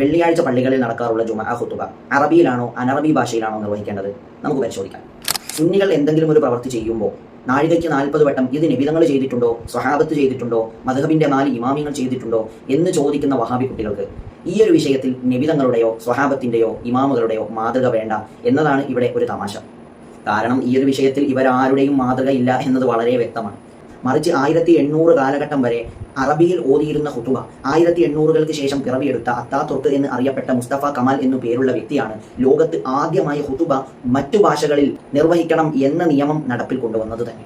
വെള്ളിയാഴ്ച പള്ളികളിൽ നടക്കാറുള്ള ജുമാ ഹുത്തുബ അറബിയിലാണോ അനറബി ഭാഷയിലാണോ നിർവഹിക്കേണ്ടത്? നമുക്ക് പരിശോധിക്കാം. സുന്നികൾ എന്തെങ്കിലും ഒരു പ്രവൃത്തി ചെയ്യുമ്പോൾ നാഴികയ്ക്ക് നാൽപ്പത് വട്ടം ഇത് നിബിതങ്ങൾ ചെയ്തിട്ടുണ്ടോ സ്വഹാബത്ത് ചെയ്തിട്ടുണ്ടോ മധുഹബിന്റെ നാല് ഇമാമിങ്ങൾ ചെയ്തിട്ടുണ്ടോ എന്ന് ചോദിക്കുന്ന വഹാബി കുട്ടികൾക്ക് ഈ ഒരു വിഷയത്തിൽ നിബിതങ്ങളുടെയോ സ്വഹാബത്തിന്റെയോ ഇമാമുകളുടെയോ മാതൃക വേണ്ട എന്നതാണ് ഇവിടെ ഒരു തമാശ. കാരണം ഈ ഒരു വിഷയത്തിൽ ഇവരാരുടെയും മാതൃക ഇല്ല എന്നത് വളരെ വ്യക്തമാണ്. മറിച്ച് ആയിരത്തി എണ്ണൂറ് കാലഘട്ടം വരെ അറബിയിൽ ഓതിയിരുന്ന ഹുത്തുബ ആയിരത്തി എണ്ണൂറുകൾക്ക് ശേഷം പിറവിയെടുത്ത അത്താതുർക്ക് എന്ന് അറിയപ്പെട്ട മുസ്തഫ കമാൽ എന്നു പേരുള്ള വ്യക്തിയാണ് ലോകത്ത് ആദ്യമായി ഹുത്തുബ മറ്റു ഭാഷകളിൽ നിർവഹിക്കണം എന്ന നിയമം നടപ്പിൽ കൊണ്ടുവന്നത് തന്നെ.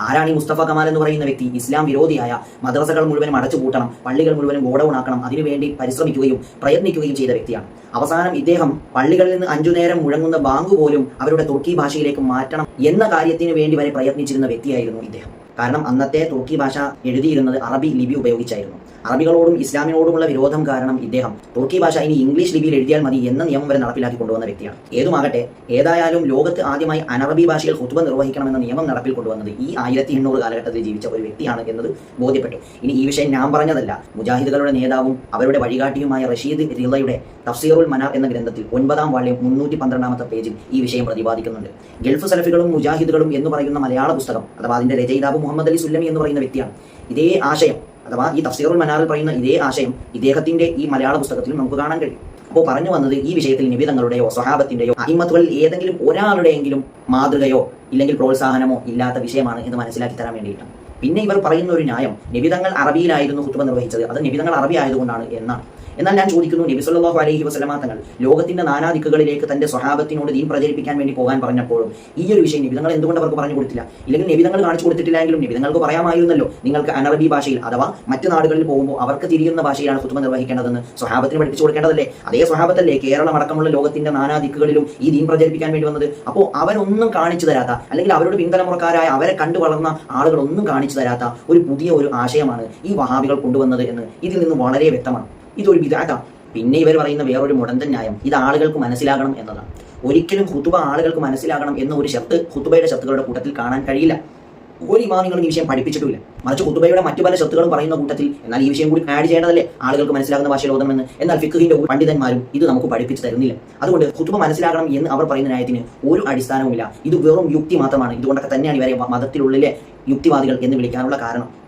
ആരാണ് ഈ മുസ്തഫ കമാൽ എന്ന് പറയുന്ന വ്യക്തി? ഇസ്ലാം വിരോധിയായ മദ്രസകൾ മുഴുവനും അടച്ചുപൂട്ടണം പള്ളികൾ മുഴുവനും ഗോഡൌൺ ആക്കണം അതിനുവേണ്ടി പരിശ്രമിക്കുകയും പ്രയത്നിക്കുകയും ചെയ്ത വ്യക്തിയാണ്. അവസാനം ഇദ്ദേഹം പള്ളികളിൽ നിന്ന് അഞ്ചു നേരം മുഴങ്ങുന്ന ബാങ്ക് പോലും അവരുടെ തുർക്കി ഭാഷയിലേക്ക് മാറ്റണം എന്ന കാര്യത്തിന് വേണ്ടി വരെ പ്രയത്നിച്ചിരുന്ന വ്യക്തിയായിരുന്നു ഇദ്ദേഹം. കാരണം അന്നത്തെ തുർക്കി ഭാഷ എഴുതിയിരുന്നത് അറബി ലിപി ഉപയോഗിച്ചായിരുന്നു. അറബികളോടും ഇസ്ലാമിനോടുമുള്ള വിരോധം കാരണം ഇദ്ദേഹം തുർക്കി ഭാഷ ഇനി ഇംഗ്ലീഷ് ലിപിയിൽ എഴുതിയാൽ മതി എന്ന നിയമം വരെ നടപ്പിലാക്കി കൊണ്ടുവന്ന വ്യക്തിയാണ്. ഏതുമാകട്ടെ ഏതായാലും ലോകത്ത് ആദ്യമായി അനറബി ഭാഷയിൽ ഹുത്തുബ നിർവഹിക്കണമെന്ന നിയമം നടപ്പിൽ കൊണ്ടുവന്നത് ഈ ആയിരത്തി എണ്ണൂറ് കാലഘട്ടത്തിൽ ജീവിച്ച ഒരു വ്യക്തിയാണ് എന്നത് ബോധ്യപ്പെട്ടു. ഇനി ഈ വിഷയം ഞാൻ പറഞ്ഞതല്ല. മുജാഹിദുകളുടെ നേതാവും അവരുടെ വഴികാട്ടിയുമായ റഷീദ് റിളയുടെ തഫ്സീറുൽ മനാർ എന്ന ഗ്രന്ഥത്തിൽ ഒൻപതാം വാള്യം മുന്നൂറ്റി പന്ത്രണ്ടാമത്തെ പേജിൽ ഈ വിഷയം പ്രതിപാദിക്കുന്നുണ്ട്. ഗൾഫ് സലഫികളും മുജാഹിദുകളും എന്ന് പറയുന്ന മലയാള പുസ്തകം അഥവാ അതിന്റെ രചയിതാവ് മുഹമ്മദ് അലി സുല്ലമി എന്ന് പറയുന്ന വ്യക്തിയാണ്. ഇതേ ആശയം അഥവാ ഈ തഫ്സീറുൽ മനാറിൽ പറയുന്ന ഇതേ ആശയം ഇദ്ദേഹത്തിന്റെ ഈ മലയാള പുസ്തകത്തിലും നമുക്ക് കാണാൻ കഴിയും. അപ്പോൾ പറഞ്ഞു വന്നത് ഈ വിഷയത്തിൽ നിബിതങ്ങളുടെയോ സ്വഹാബത്തിന്റെയോ അഹിമത്തുകളിൽ ഏതെങ്കിലും ഒരാളുടെയെങ്കിലും മാതൃകയോ ഇല്ലെങ്കിൽ പ്രോത്സാഹനമോ ഇല്ലാത്ത വിഷയമാണ് എന്ന് മനസ്സിലാക്കി തരാൻ വേണ്ടിയിട്ടാണ്. പിന്നെ ഇവർ പറയുന്ന ഒരു ന്യായം നിബിതങ്ങൾ അറബിയിലായിരുന്നു കുത്തുമ നിർവഹിച്ചത്. അത് നിബിതങ്ങൾ അറബി ആയതുകൊണ്ടാണ് എന്നാണ്. എന്നാൽ ഞാൻ ചോദിക്കുന്നു നബി സല്ലല്ലാഹു അലൈഹി വസല്ലമ തങ്ങൾ ലോകത്തിന്റെ നാനാ ദിക്കുകളിലേക്ക് തന്റെ സ്വഹാബത്തിനോട് ദീൻ പ്രചരിപ്പിക്കാൻ വേണ്ടി പോകാൻ പറഞ്ഞപ്പോഴും ഈ ഒരു വിഷയം നിബിധങ്ങൾ എന്തുകൊണ്ട് അവർക്ക് പറഞ്ഞു കൊടുത്തില്ല? ഇല്ലെങ്കിൽ നിബിധങ്ങൾ കാണിച്ചു കൊടുത്തിട്ടില്ലെങ്കിലും നിബിധങ്ങൾക്ക് പറയാമായിരുന്നല്ലോ നിങ്ങൾക്ക് അനറബി ഭാഷയിൽ അഥവാ മറ്റു നാടുകളിൽ പോകുമ്പോൾ അവർക്ക് തിരിയുന്ന ഭാഷയിലാണ് കുത്തുമ നിർവഹിക്കേണ്ടതെന്ന് സ്വഹാബത്തിന് പഠിപ്പിച്ചു കൊടുക്കേണ്ടതല്ലേ? അതേ സ്വഹാബത്തല്ലേ കേരളം അടക്കമുള്ള ലോകത്തിന്റെ നാനാ ദിക്കുകളിലും ഈ ദീൻ പ്രചരിപ്പിക്കാൻ വേണ്ടി വന്നത്? അപ്പോൾ അവരൊന്നും കാണിച്ചു തരാത്ത അല്ലെങ്കിൽ അവരുടെ പിന്തലമുറക്കാരായ അവരെ കണ്ടു വളർന്ന ആളുകളൊന്നും കാണിച്ചു തരാത്ത ഒരു പുതിയ ഒരു ആശയമാണ് ഈ വഹാബികൾ കൊണ്ടുവന്നത് എന്ന് ഇതിൽ നിന്ന് വളരെ വ്യക്തമാണ്. ഇതൊരു വിദാറ്റാണ് പിന്നെ ഇവർ പറയുന്ന വേറൊരു മുടന്തൻ ന്യായം. ഇത് ആളുകൾക്ക് മനസ്സിലാകണം എന്നതാണ്. ഒരിക്കലും ഹുത്തുബ ആളുകൾക്ക് മനസ്സിലാകണം എന്ന ഒരു ശബ്ദ ഹുത്തുബയുടെ ശബ്ദങ്ങളുടെ കൂട്ടത്തിൽ കാണാൻ കഴിയില്ല. ഒരു ഇമാമിങ്ങളും ഈ വിഷയം പഠിപ്പിച്ചിട്ടില്ല മറിച്ച് കുത്തുബയുടെ മറ്റു പല ശബ്ദങ്ങളും പറയുന്ന കൂട്ടത്തിൽ എന്നാൽ ഈ വിഷയം കൂടി ആഡ് ചെയ്യേണ്ടതല്ലേ? ആളുകൾക്ക് മനസ്സിലാകുന്ന ഭാഷയിൽ എന്നാൽ ഫിഖിന്റെ പണ്ഡിതന്മാരും ഇത് നമുക്ക് പഠിപ്പിച്ചു തരുന്നില്ല. അതുകൊണ്ട് കുത്തുബ മനസ്സിലാകണം എന്ന് അവർ പറയുന്ന ന്യായത്തിന് ഒരു അടിസ്ഥാനവുമില്ല. ഇത് വെറും യുക്തി മാത്രമാണ്. ഇതുകൊണ്ടൊക്കെ തന്നെയാണ് ഇവരെ മതത്തിലുള്ളിലെ യുക്തിവാദികൾ എന്ന് വിളിക്കാനുള്ള കാരണം.